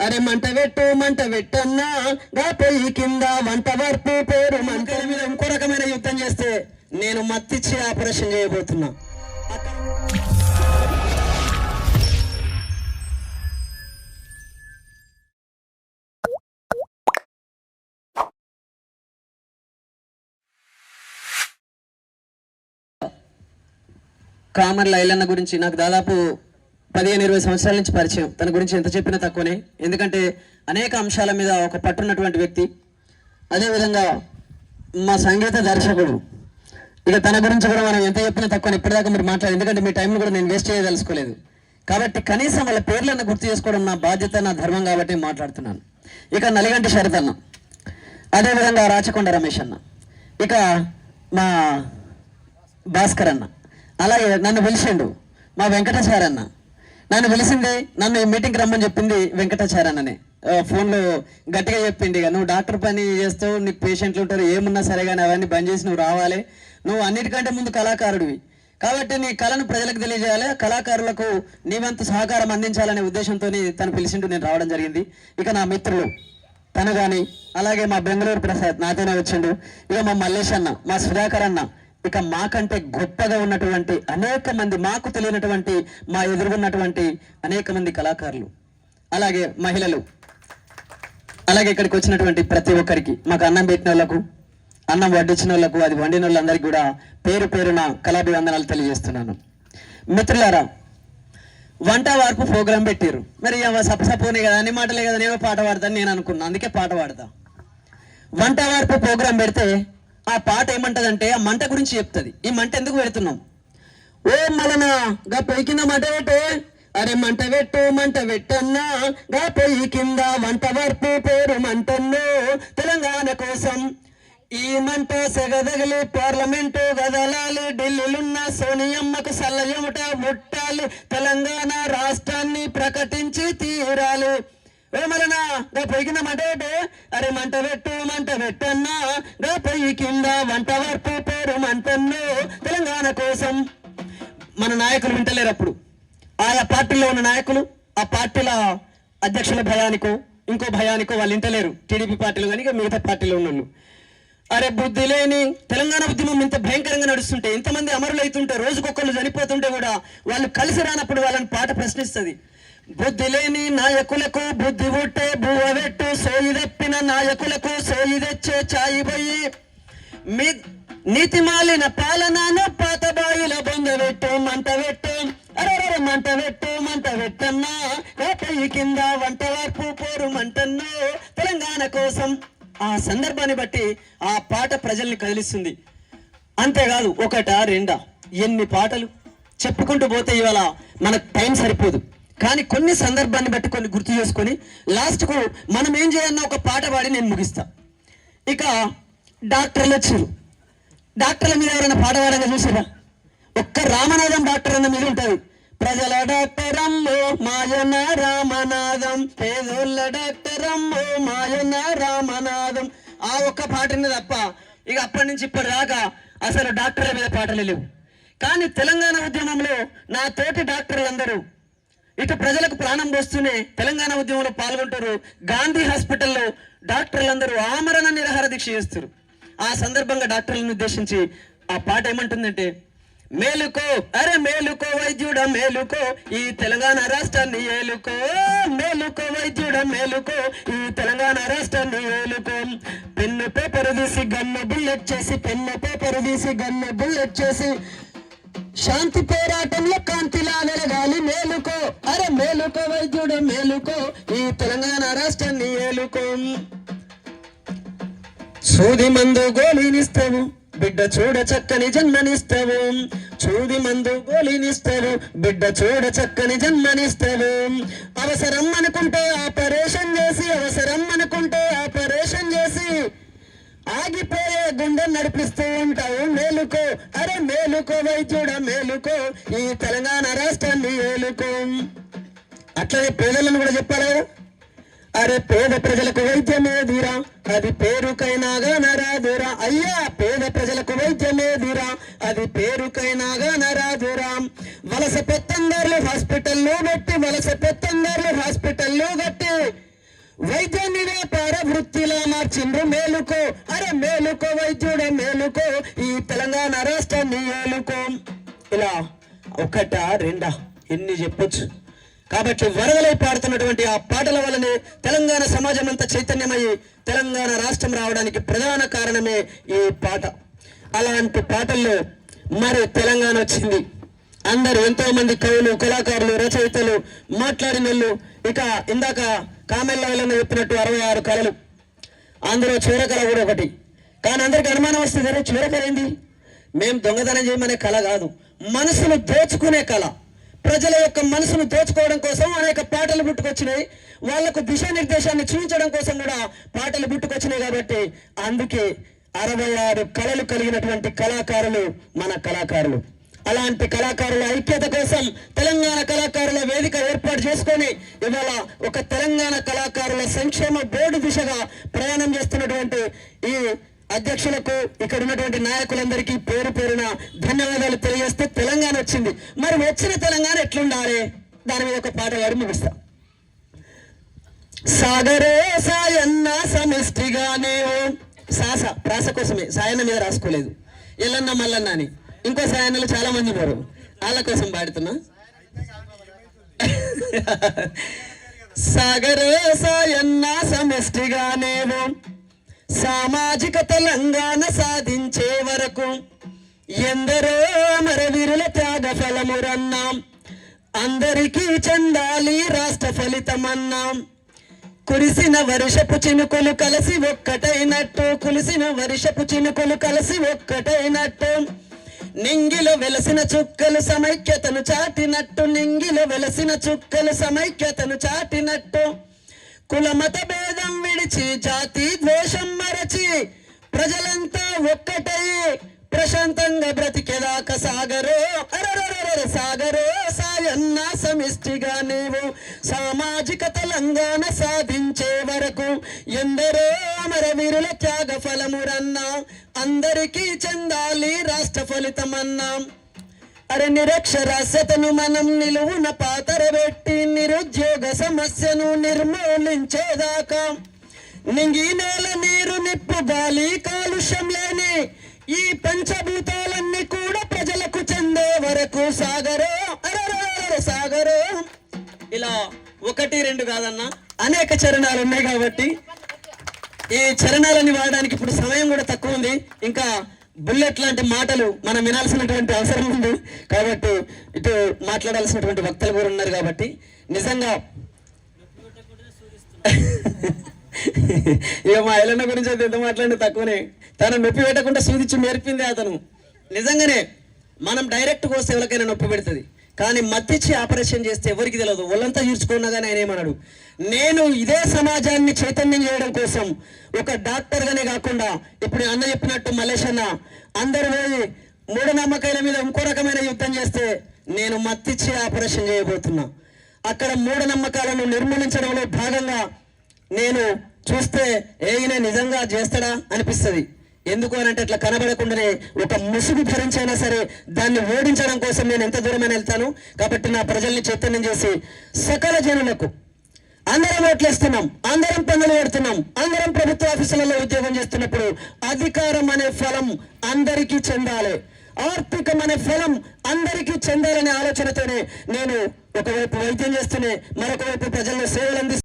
అరే మంట పెట్టు మంట పెట్టన్నా గా పొయ్యి కింద వంట వర్పు పేరు మంట. మీద ఇంకో రకమైన యుద్ధం చేస్తే నేను మత్తిచ్చి ఆపరేషన్ చేయబోతున్నా. కామర్ల లైలన్న గురించి నాకు దాదాపు పదిహేను ఇరవై సంవత్సరాల నుంచి పరిచయం. తన గురించి ఎంత చెప్పినా తక్కువనే. ఎందుకంటే అనేక అంశాల మీద ఒక పట్టున్నటువంటి వ్యక్తి. అదేవిధంగా మా సంగీత దర్శకుడు. ఇక తన గురించి కూడా మనం ఎంత చెప్పినా తక్కువ ఇప్పటిదాకా మీరు మాట్లాడారు ఎందుకంటే మీ టైంను కూడా నేను వేస్ట్ చేయదలుచుకోలేదు. కాబట్టి కనీసం వాళ్ళ పేర్లను గుర్తు చేసుకోవడం నా బాధ్యత నా ధర్మం కాబట్టి మాట్లాడుతున్నాను. ఇక నలిగంటి శరత్ అన్న అదేవిధంగా రాచకొండ రమేష్ అన్న ఇక మా భాస్కర్ అన్న అలాగే నన్ను పిలిచిండు మా వెంకటేశ్వర అన్న నన్ను పిలిచింది నన్ను ఈ మీటింగ్కి రమ్మని చెప్పింది వెంకటాచార్య అని ఫోన్లో గట్టిగా చెప్పింది ఇక నువ్వు డాక్టర్ పని చేస్తావు నీకు పేషెంట్లు ఉంటారు ఏమున్నా సరే కానీ అవన్నీ బంద్ చేసి నువ్వు రావాలి. నువ్వు అన్నిటికంటే ముందు కళాకారుడివి. కాబట్టి నీ కళను ప్రజలకు తెలియజేయాలి కళాకారులకు నీ వంతు సహకారం అందించాలనే ఉద్దేశంతో తను పిలిచిండు నేను రావడం జరిగింది. ఇక నా మిత్రులు తను కానీ అలాగే మా బెంగళూరు ప్రసాద్ నాతోనే వచ్చిండు. ఇక మా మల్లేష్ అన్న మా సుధాకర్ అన్న ఇక మాకంటే గొప్పగా ఉన్నటువంటి అనేక మంది మాకు తెలియనటువంటి మా ఎదురుగున్నటువంటి అనేక మంది కళాకారులు అలాగే మహిళలు. అలాగే ఇక్కడికి వచ్చినటువంటి ప్రతి ఒక్కరికి మాకు అన్నం పెట్టిన వాళ్ళకు అన్నం వడ్డించిన వాళ్ళకు అది వండిన వాళ్ళందరికీ కూడా పేరు పేరున కళాభివందనాలు తెలియజేస్తున్నాను. మిత్రులారా వంట వార్పు ప్రోగ్రాం పెట్టారు మరి ఇక సపసపోనే కదా అన్ని మాటలే కదా నేనో పాట పాడతాను నేను అనుకున్నాను అందుకే పాట పాడతా. వంట వార్పు ప్రోగ్రాం పెడితే ఆ పాట ఏమంటదంటే ఆ మంట గురించి చెప్తుంది. ఈ మంట ఎందుకు పెడుతున్నాం? ఓ మలనా గా పొయ్యి కింద మంట పెట్టే. అరే మంట పెట్టు మంట పెట్టన్నా. గా పొయ్యి కింద వంట వర్పు పేరు మంటన్నో. తెలంగాణ కోసం ఈ మంట సెగదగిలి పార్లమెంటు గదలాలి. ఢిల్లీలున్న సోనియమ్మకు సల్లయముట ముట్టాలి. తెలంగాణ రాష్ట్రాన్ని ప్రకటించి ఏమలనా గా పొయ్యి కింద మంట పెట్టే. అరే మంట పెట్టు మంట పెట్టన్నా. గా పొయ్యి కింద వంట వరకు పేరు మంటన్నో తెలంగాణ కోసం మన నాయకులు వింటలేరు అప్పుడు. ఆయా పార్టీలో ఉన్న నాయకులు ఆ పార్టీల అధ్యక్షుల భయానికో ఇంకో భయానికో వాళ్ళు వింటలేరు. టీడీపీ పార్టీలు కానీ మిగతా పార్టీలో ఉన్నాను అరే బుద్ధి లేని తెలంగాణ ఉద్యమం ఇంత భయంకరంగా నడుస్తుంటే ఇంతమంది అమరులు అవుతుంటే రోజుకొకళ్ళు చనిపోతుంటే కూడా వాళ్ళు కలిసి రానప్పుడు వాళ్ళని పాట ప్రశ్నిస్తుంది. బుద్ధి లేని నాయకులకు బుద్ధి పుట్టే బువ్వబెట్టు సోయి తెప్పిన నాయకులకు సోయి తెచ్చే చాయిపోయి మీ నీతి మాలిన పాలనను పాత బాయిల బొంద పెట్టు మంట పెట్టు. అరే మంట పెట్టు మంట పెట్టన్నా. రేపయ్యి కింద వంట వార్పు పోరు మంటన్నో. తెలంగాణ కోసం ఆ సందర్భాన్ని బట్టి ఆ పాట ప్రజల్ని కదిలిస్తుంది. అంతేకాదు ఒకట రెండా? ఎన్ని పాటలు? చెప్పుకుంటూ పోతే ఇవాళ మనకు టైం సరిపోదు. కానీ కొన్ని సందర్భాన్ని బట్టి కొన్ని గుర్తు చేసుకొని లాస్ట్కు మనం ఏం చేయాలన్నా ఒక పాట పాడి నేను ముగిస్తా. ఇక డాక్టర్లు వచ్చారు డాక్టర్ల మీద ఎవరైనా పాట పాడంగా చూసారా? ఒక్క రామనాథం డాక్టర్ అన్న మీద ఉంటుంది. ప్రజల డాక్టర్ అమ్మో మాయన రామనాథం పేదోళ్ళ డాక్టర్ అమ్మో మాయన రామనాథం ఆ ఒక్క పాటనే తప్ప ఇక అప్పటి నుంచి ఇప్పటిదాకా అసలు డాక్టర్ల మీద పాటలు లేవు. కానీ తెలంగాణ ఉద్యమంలో నా తోటి డాక్టర్లందరూ ఇటు ప్రజలకు ప్రాణం పోస్తూనే తెలంగాణ ఉద్యమంలో పాల్గొంటారు. గాంధీ హాస్పిటల్లో డాక్టర్లందరూ ఆమరణ నిరాహార దీక్ష చేస్తారు ఆ సందర్భంగా డాక్టర్లను ఉద్దేశించి ఆ పాట ఏమంటుందంటే మేలుకో అరే మేలుకో వైద్యుడ మేలుకో ఈ తెలంగాణ రాష్ట్రాన్ని ఏలుకో మేలుకో వైద్యుడ మేలుకో ఈ తెలంగాణ రాష్ట్రాన్ని ఏలుకో. పెన్ను పేపర్ తీసి గన్ను బుల్లెట్ చేసి పెన్ను పేపర్ తీసి గన్ను బుల్లెట్ చేసి శాంతి పోరాటంలో కాంతిలా వెలగాలి మేలుకో. అరే మేలుకో వైద్యుడు మేలుకో. ఈ తెలంగాణ రాష్ట్రాన్ని ఏలుకో. సూది మందు గోళీనిస్తావు బిడ్డ చూడ చక్కని జన్మనిస్తావు. చూది మందు గోళీనిస్తావు బిడ్డ చూడ చక్కని జన్మనిస్తావు. అవసరం అనుకుంటే ఆపరు చేసి అవసరం అనుకుంటే ఆపరేషన్ చేసి ఆగిపోయే గుండె నడిపిస్తూ ఉంటావు మేలుకో అరే మేలుకో వైద్యుడ మేలుకో. ఈ తెలంగాణ రాష్ట్రాన్ని ఏలుకో. అట్లనే పేదలను కూడా చెప్పాలి? అరే పేద ప్రజలకు వైద్యమేదిరా? అది పేరుకైనా నరాదురా అయ్యా! మేలుకో. అరే మేలుకో వైద్యుడే మేలుకో. ఈ తెలంగాణ రాష్ట్రాన్ని ఏలుకో. ఇలా ఒకట రెండా? ఎన్ని చెప్పొచ్చు? కాబట్టి వరదలై పాడుతున్నటువంటి ఆ పాటల వల్లనే తెలంగాణ సమాజం అంతా చైతన్యమై తెలంగాణ రాష్ట్రం రావడానికి ప్రధాన కారణమే ఈ పాట. అలాంటి పాటల్లో మరి తెలంగాణ వచ్చింది. అందరూ ఎంతో మంది కవులు కళాకారులు రచయితలు మాట్లాడినళ్ళు. ఇక ఇందాక కామెల్లాలను చెప్పినట్టు అరవై ఆరు కళలు. అందులో చివరకళ కూడా ఒకటి. కానీ అందరికి అనుమానం వస్తుంది అరే చివరకళ ఏంది? మేము దొంగతనం చేయమనే కళ కాదు. మనసును దోచుకునే కళ. ప్రజల యొక్క మనసును దోచుకోవడం కోసం అనేక పాటలు పుట్టుకొచ్చినాయి. వాళ్ళకు దిశానిర్దేశాన్ని చూపించడం కోసం కూడా పాటలు పుట్టుకొచ్చినాయి కాబట్టి అందుకే అరవై ఆరు కళలు కలిగినటువంటి కళాకారులు మన కళాకారులు. అలాంటి కళాకారుల ఐక్యత కోసం తెలంగాణ కళాకారుల వేదిక ఏర్పాటు చేసుకొని ఇవాళ ఒక తెలంగాణ కళాకారుల సంక్షేమ బోర్డు దిశగా ప్రయాణం చేస్తున్నటువంటి ఈ అధ్యక్షులకు ఇక్కడ ఉన్నటువంటి నాయకులందరికీ పేరు పేరున ధన్యవాదాలు తెలియజేస్తే తెలంగాణ వచ్చింది. మరి వచ్చిన తెలంగాణ ఎట్లుండాలి? దాని మీద ఒక పాట వాడి ముగిస్తా. సాగరే సాయన్న సమిష్టిగా నీవు సాస ప్రాస కోసమే. సాయన్న మీద రాసుకోలేదు. ఎల్లన్న మల్లన్న అని ఇంకో సాయన్నలు చాలా మంది ఉన్నారు. వాళ్ళ కోసం పాడుతున్నా. సాగరే సాయన్న సమిష్టిగా సామాజిక తెలంగాణ సాధించే వరకు ఎందరో అమరవీరుల త్యాగ ఫలమురన్నాం. అందరికీ చెందాలి రాష్ట్ర ఫలితమన్నాం. కురిసిన వర్షపు చినుకులు కలిసి ఒక్కటైనట్టు కులిసిన వర్షపు చినుకులు కలిసి ఒక్కటైనట్టు. నింగిల వెలసిన చుక్కలు సమైక్యతను చాటినట్టు నింగిల వెలసిన చుక్కలు సమైక్యతను చాటినట్టు. కులమత భేదం విడిచి జాతి ద్వేషం మరచి ప్రజలంతా ఒక్కటై ప్రశాంతంగా బ్రతికేదాక సాగరో అరరరర సాగరో సాయన్న సమిష్టిగా నీవు సామాజిక తెలంగాణ సాధించే వరకు ఎందరో అమరవీరుల త్యాగ ఫలమురన్నా అందరికీ చెందాలి రాష్ట్ర ఫలితం అన్నాం అరే నిరక్షరాస్యతను మనం నిలువున పాతరబెట్టి నిరుద్యోగ సమస్యను నిర్మూలించేదాకా. నింగి నేల నీరు నిప్పు గాలి కాలుష్యం లేని ఈ పంచభూతాలన్నీ కూడా ప్రజలకు చెందే వరకు సాగరో అరే సాగరో. ఇలా ఒకటి రెండు కాదన్నా. అనేక చరణాలు ఉన్నాయి కాబట్టి ఈ చరణాలని వాడడానికి ఇప్పుడు సమయం కూడా తక్కువ ఉంది. ఇంకా బుల్లెట్ లాంటి మాటలు మనం వినాల్సినటువంటి అవసరం ఉంది. కాబట్టి ఇటు మాట్లాడాల్సినటువంటి వక్తలు కూడా ఉన్నారు కాబట్టి నిజంగా ఇక మా ఐలన్న గురించి అయితే ఎంత మాట్లాడినా తక్కువనే. తను నొప్పి పెట్టకుండా సూదిచ్చి నేర్పింది అతను. నిజంగానే మనం డైరెక్ట్ కోస్తే ఎవరికైనా నొప్పి పెడుతుంది. కానీ మత్తిచ్చి ఆపరేషన్ చేస్తే ఎవరికి తెలియదు ఒళ్ళంతా తీర్చుకున్నా కానీ ఆయన ఏమన్నాడు నేను ఇదే సమాజాన్ని చైతన్యం చేయడం కోసం ఒక డాక్టర్గానే కాకుండా ఇప్పుడు అన్న చెప్పినట్టు మలేష్ అన్న అందరు పోయి మూఢనమ్మకాల మీద ఇంకో రకమైన యుద్ధం చేస్తే నేను మత్తిచ్చి ఆపరేషన్ చేయబోతున్నా. అక్కడ మూఢనమ్మకాలను నిర్మూలించడంలో భాగంగా నేను చూస్తే ఏగిన నిజంగా చేస్తాడా అనిపిస్తుంది. ఎందుకు అని అంటే అట్లా కనబడకుండానే ఒక ముసుగు ధరించైనా సరే దాన్ని ఓడించడం కోసం నేను ఎంత దూరమైన వెళ్తాను. కాబట్టి నా ప్రజల్ని చైతన్యం చేసి సకల జనులకు అందరం ఓట్లేస్తున్నాం అందరం పనులు పెడుతున్నాం అందరం ప్రభుత్వ ఆఫీసులలో ఉద్యోగం చేస్తున్నప్పుడు అధికారం అనే ఫలం అందరికీ చెందాలి. ఆర్థికం అనే ఫలం అందరికీ చెందాలనే ఆలోచనతోనే నేను ఒకవైపు వైద్యం చేస్తూనే మరొక వైపు ప్రజల్లో సేవలు అందిస్తూ